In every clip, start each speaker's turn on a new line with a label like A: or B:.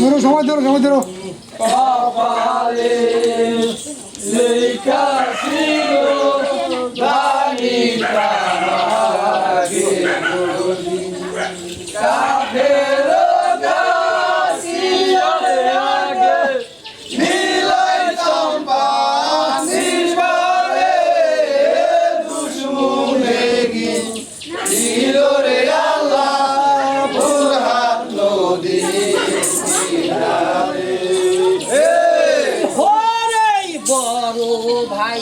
A: ধরো সময় ধরো সময় ধরো।
B: বড় ভাই।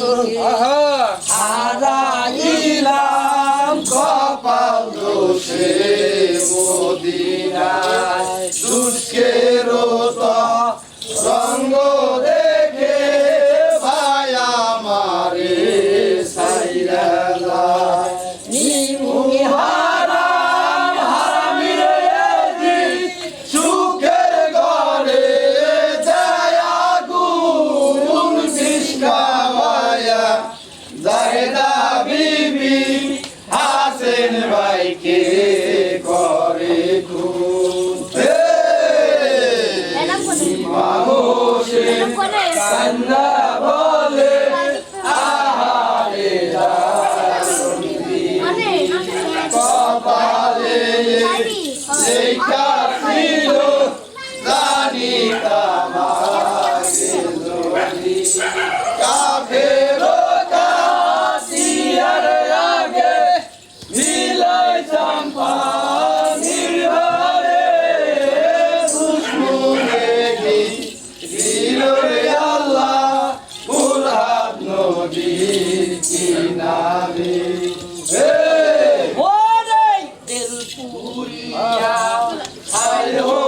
C: হারাইলাম কপাল দোষে মদিনায়। দুষ্কের সঙ্গ দে
B: Sana Hallelujah. Hallelujah.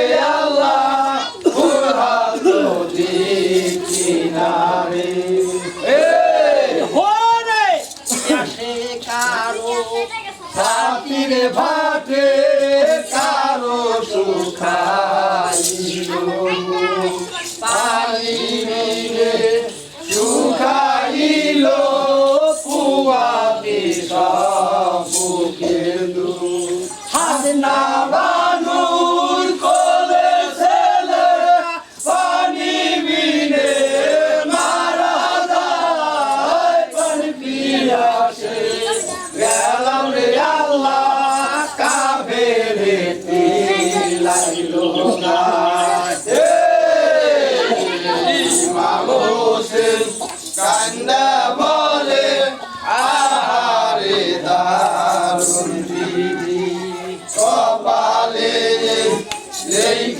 C: লাগে ভাটে কারও সুখাইল পানি মিলে সুখাইল পুয়া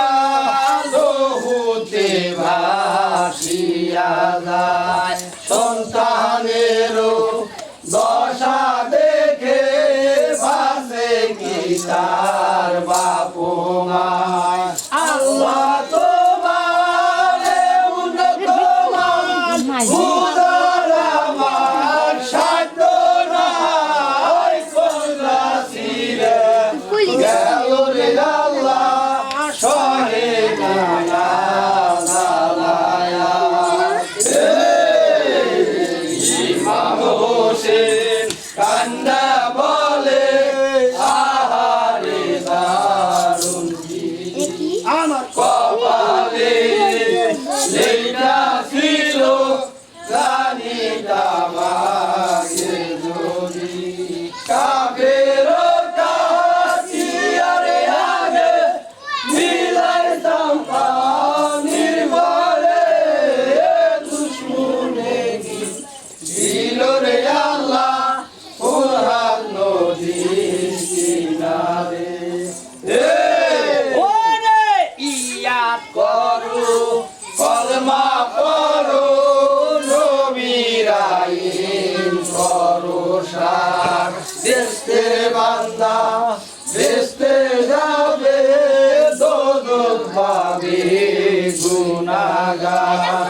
C: আলো হতে ভাসিয়া যায়। সন্তানেরও দশা দেখে ভাসে কি তার বাপুমা
B: আল্লাহ
C: তোমার উন্নত বেসতে বান্দা বেসতে যাবে দোদক পাবে গুনাগার।